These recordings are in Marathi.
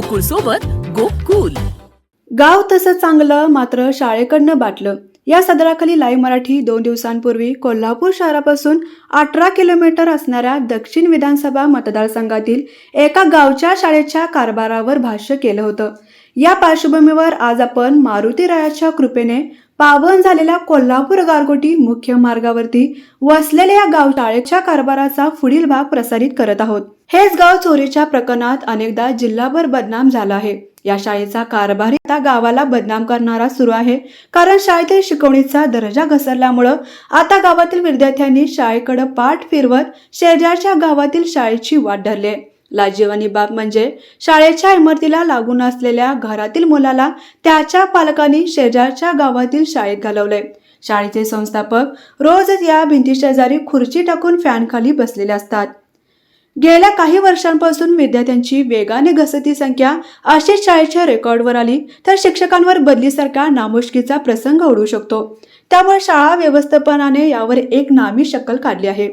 गोकुळ सोबत गोकुल. गाव तसं चांगलं मात्र शाळेकडनं बाटलं. या सदराखाली लाईव्ह मराठी दोन दिवसांपूर्वी कोल्हापूर शहरापासून अठरा किलोमीटर असणाऱ्या दक्षिण विधानसभा मतदारसंघातील एका गावच्या शाळेच्या कारभारावर भाष्य केलं होतं. या पार्श्वभूमीवर आज आपण मारुती रायाच्या कृपेने पावन झालेल्या कोल्हापूर गारगोटी मुख्य मार्गावरती वसलेल्या या गाव शाळेच्या कारभाराचा पुढील भाग प्रसारित करत आहोत. हेच गाव चोरीच्या प्रकरणात अनेकदा जिल्हाभर बदनाम झाला आहे. या शाळेचा कारभार आता गावाला बदनाम करणारा सुरू आहे. कारण शाळेतील शिकवणीचा दर्जा घसरल्यामुळं आता गावातील विद्यार्थ्यांनी शाळेकडे पाठ फिरवत शेजारच्या गावातील शाळेची वाट धरली आहे लाजीवानी बाब म्हणजे शाळेच्या इमारतीला लागून असलेल्या घरातील मुलाला त्याच्या पालकांनी शेजारच्या गावातील शाळेत घालवलंय. शाळेचे संस्थापक रोजच या भिंतीशेजारी खुर्ची टाकून फॅन खाली बसलेले असतात. गेल्या काही वर्षांपासून विद्यार्थ्यांची वेगाने घसती संख्या अशीच शाळेच्या रेकॉर्डवर आली तर शिक्षकांवर बदलीसारखा नामुष्कीचा प्रसंग ओढू शकतो. त्यामुळे शाळा व्यवस्थापनाने यावर एक नामी शक्कल काढली आहे.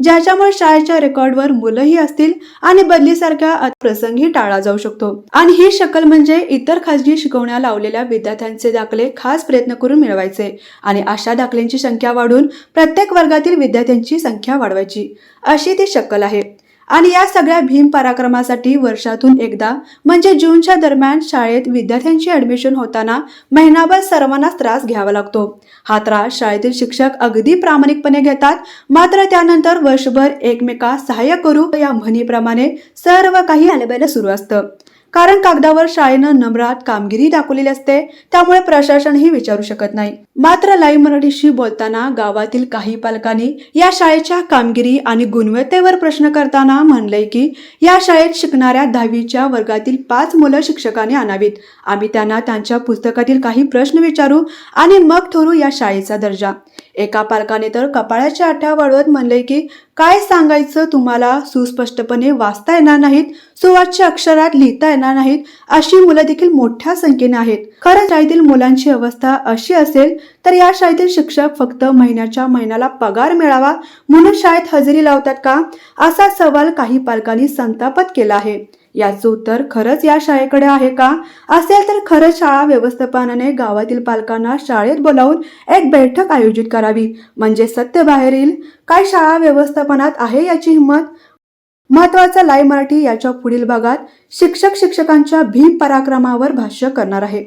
ज्याच्यामुळे शाळेच्या रेकॉर्डवर मुलंही असतील आणि बदलीसारख्या प्रसंगही टाळला जाऊ शकतो. आणि ही शक्कल म्हणजे इतर खाजगी शिकवण्या लावलेल्या विद्यार्थ्यांचे दाखले खास प्रयत्न करून मिळवायचे आणि अशा दाखल्यांची संख्या वाढून प्रत्येक वर्गातील विद्यार्थ्यांची संख्या वाढवायची. अशी ती शक्कल आहे. आणि या सगळ्या भीम पराक्रमासाठी वर्षातून एकदा म्हणजे जूनच्या दरम्यान शाळेत विद्यार्थ्यांची ऍडमिशन होताना महिनाभर सर्वांनाच त्रास घ्यावा लागतो. हा त्रास शाळेतील शिक्षक अगदी प्रामाणिकपणे घेतात मात्र त्यानंतर वर्षभर एकमेकास सहाय्य करू या म्हणीप्रमाणे सर्व काही आलेबायला सुरू असतं. कारण कागदावर शाळेनं नम्रात कामगिरी दाखवलेली असते त्यामुळे प्रशासनही विचारू शकत नाही. मात्र लाईव्ह मराठीशी बोलताना गावातील काही पालकांनी या शाळेच्या कामगिरी आणि गुणवत्तेवर प्रश्न करताना म्हणलंय की या शाळेत शिकणाऱ्या दहावीच्या वर्गातील पाच मुलं शिक्षकाने आणावीत. आम्ही त्यांना त्यांच्या पुस्तकातील काही प्रश्न विचारू आणि मग ठरू या शाळेचा दर्जा. एका पालकाने तर कपाळाच्या आठ्या वाढवत म्हणले की काय सांगायचं तुम्हाला? सुस्पष्टपणे वाचता येणार नाहीत सुवाच्य अक्षरात लिहिता येणार नाहीत अशी मुलं देखील मोठ्या संख्येने आहेत. खरं शाळेतील मुलांची अवस्था अशी असेल तर या शाळेतील शिक्षक फक्त महिन्याच्या महिन्याला पगार मिळावा म्हणून शाळेत हजेरी लावतात का? असा सवाल काही पालकांनी संतापत केला आहे. याचं उत्तर खरंच या शाळेकडे आहे का? असेल तर खरंच शाळा व्यवस्थापनाने गावातील पालकांना शाळेत बोलावून एक बैठक आयोजित करावी. म्हणजे सत्य बाहेर येईल काय शाळा व्यवस्थापनात आहे याची हिंमत? महत्त्वाचा लाईव्ह मराठी याच्या पुढील भागात शिक्षक शिक्षकांच्या भीम पराक्रमावर भाष्य करणार आहे.